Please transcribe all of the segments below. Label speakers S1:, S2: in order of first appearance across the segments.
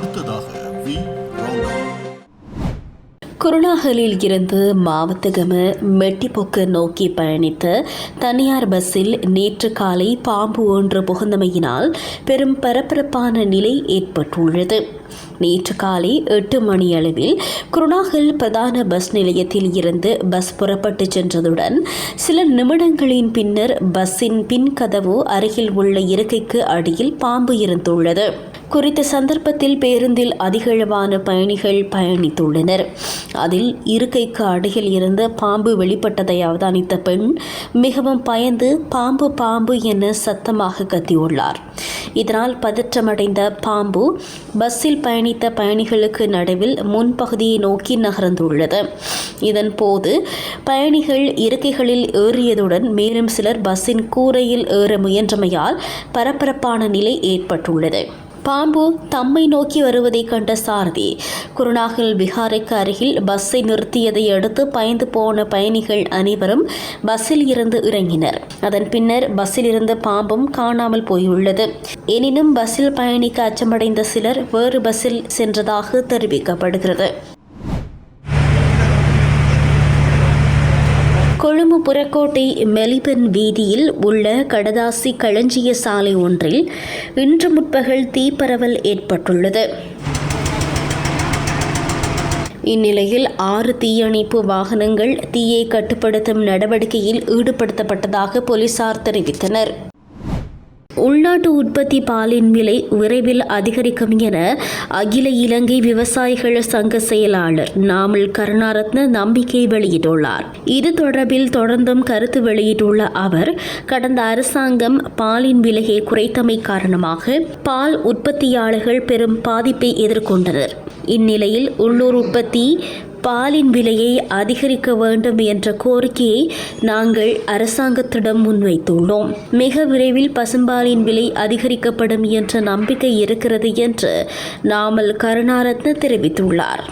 S1: அடுத்ததாக வி.
S2: குருணாகலில் இருந்து மாவத்தகம மெட்டிப்பொக்கு நோக்கி பயணித்த தனியார் பஸ்ஸில் நேற்று காலை பாம்பு ஒன்று புகுந்தமையினால் பெரும் பரபரப்பான நிலை ஏற்பட்டுள்ளது. நேற்று காலை எட்டு மணியளவில் குருணாகல் பிரதான பஸ் நிலையத்தில் இருந்து பஸ் புறப்பட்டு சென்றதுடன் சில நிமிடங்களின் பின்னர் பஸ்ஸின் பின் கதவு அருகில் உள்ள இருக்கைக்கு அடியில் பாம்பு இருந்துள்ளது. குறித்த சந்தர்ப்பத்தில் பேருந்தில் அதிகளவான பயணிகள் பயணித்துள்ளனர். அதில் இருக்கைக்கு அருகில் இருந்த பாம்பு வெளிப்பட்டதை அவதானித்த பெண் மிகவும் பயந்து பாம்பு பாம்பு என சத்தமாக கத்தியுள்ளார். இதனால் பதற்றமடைந்த பாம்பு பஸ்ஸில் பயணித்த பயணிகளுக்கு நடுவில் முன்பகுதியை நோக்கி நகர்ந்துள்ளது. இதன் போது பயணிகள் இருக்கைகளில் ஏறியதுடன் மேலும் சிலர் பஸ்ஸின் கூரையில் ஏற முயன்றமையால் பரபரப்பான நிலை ஏற்பட்டுள்ளது. பாம்பு தம்மை நோக்கி வருவதை கண்ட சாரதி குருநாகல் விஹாரைக்கு அருகில் பஸ்ஸை நிறுத்தியதை அடுத்து பயந்து போன பயணிகள் அனைவரும் பஸ்ஸில் இருந்து இறங்கினர். அதன் பின்னர் பஸ்ஸில் இருந்த பாம்பும் காணாமல் போயுள்ளது. எனினும் பஸ்ஸில் பயணிக்க அச்சமடைந்த சிலர் வேறு பஸ்ஸில் சென்றதாக தெரிவிக்கப்படுகிறது. கொழும்பு புறக்கோட்டை மெலிபன் வீதியில் உள்ள கடதாசி களஞ்சிய சாலை ஒன்றில் இன்று முற்பகல் தீப்பரவல் ஏற்பட்டுள்ளது. இந்நிலையில் ஆறு தீயணைப்பு வாகனங்கள் தீயை கட்டுப்படுத்தும் நடவடிக்கையில் ஈடுபடுத்தப்பட்டதாக போலீசார் தெரிவித்தனர். உள்நாட்டு உற்பத்தி பாலின் விலை விரைவில் அதிகரிக்கும் என அகில இலங்கை விவசாயிகள் சங்க செயலாளர் நாமல் கருணாரத்ன நம்பிக்கை வெளியிட்டுள்ளார். இது தொடர்பில் தொடர்ந்தும் கருத்து வெளியிட்டுள்ள அவர் கடந்த அரசாங்கம் பாலின் விலையை குறைத்தமை காரணமாக பால் உற்பத்தியாளர்கள் பெரும் பாதிப்பை எதிர்கொண்டனர். இந்நிலையில் உள்ளூர் உற்பத்தி பாலின் விலையை அதிகரிக்க வேண்டும் என்ற கோரிக்கையை நாங்கள் அரசாங்கத்திடம் முன்வைத்துள்ளோம். மிக விரைவில் பசும்பாலின் விலை அதிகரிக்கப்படும் என்ற நம்பிக்கை இருக்கிறது என்று நாமல் கருணாரத்ன தெரிவித்துள்ளார்.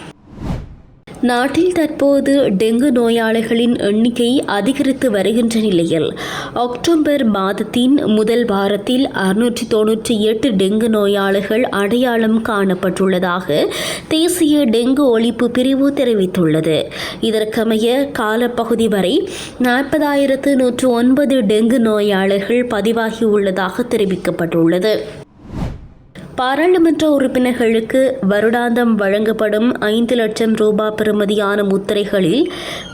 S2: நாட்டில் தற்போது டெங்கு நோயாளிகளின் எண்ணிக்கை அதிகரித்து வருகின்ற நிலையில் அக்டோபர் மாதத்தின் முதல் வாரத்தில் அறுநூற்றி தொன்னூற்றி எட்டு டெங்கு நோயாளிகள் அடையாளம் காணப்பட்டுள்ளதாக தேசிய டெங்கு ஒழிப்பு பிரிவு தெரிவித்துள்ளது. இதற்கமைய காலப்பகுதி வரை நாற்பதாயிரத்து நூற்று ஒன்பது டெங்கு நோயாளிகள் பதிவாகியுள்ளதாக தெரிவிக்கப்பட்டுள்ளது. பாராளுமன்ற உறுப்பினர்களுக்கு வருடாந்தம் வழங்கப்படும் ஐந்து லட்சம் ரூபாய் பெறுமதியான முத்திரைகளில்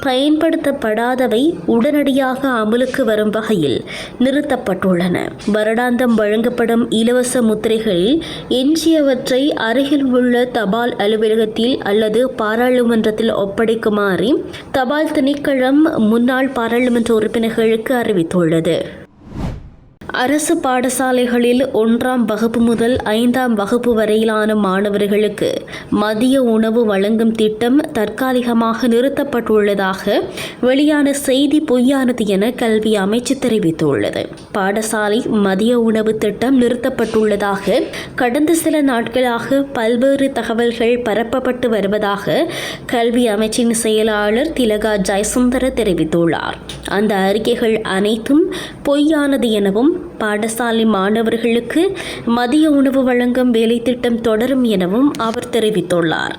S2: பயன்படுத்தப்படாதவை உடனடியாக அமலுக்கு வரும் வகையில் நிறுத்தப்பட்டுள்ளன. வருடாந்தம் வழங்கப்படும் இலவச முத்திரைகளில் எஞ்சியவற்றை அருகில் உள்ள தபால் அலுவலகத்தில் அல்லது பாராளுமன்றத்தில் ஒப்படைக்குமாறு தபால் திணைக்களம் முன்னாள் பாராளுமன்ற உறுப்பினர்களுக்கு அறிவித்துள்ளது. அரசு பாடசாலைகளில் ஒன்றாம் வகுப்பு முதல் ஐந்தாம் வகுப்பு வரையிலான மாணவர்களுக்கு மதிய உணவு வழங்கும் திட்டம் தற்காலிகமாக நிறுத்தப்பட்டுள்ளதாக வெளியான செய்தி பொய்யானது என கல்வி அமைச்சு தெரிவித்துள்ளது. பாடசாலை மதிய உணவு திட்டம் நிறுத்தப்பட்டுள்ளதாக கடந்த சில நாட்களாக பல்வேறு தகவல்கள் பரப்பப்பட்டு வருவதாக கல்வி அமைச்சின் செயலாளர் திலகா ஜெயசுந்தர தெரிவித்துள்ளார். அந்த அறிக்கைகள் அனைத்தும் பொய்யானது எனவும் பாடசாலை மாணவர்களுக்கு மதிய உணவு வழங்கும் வேலை திட்டம் தொடரும் எனவும் அவர் தெரிவித்துள்ளார்.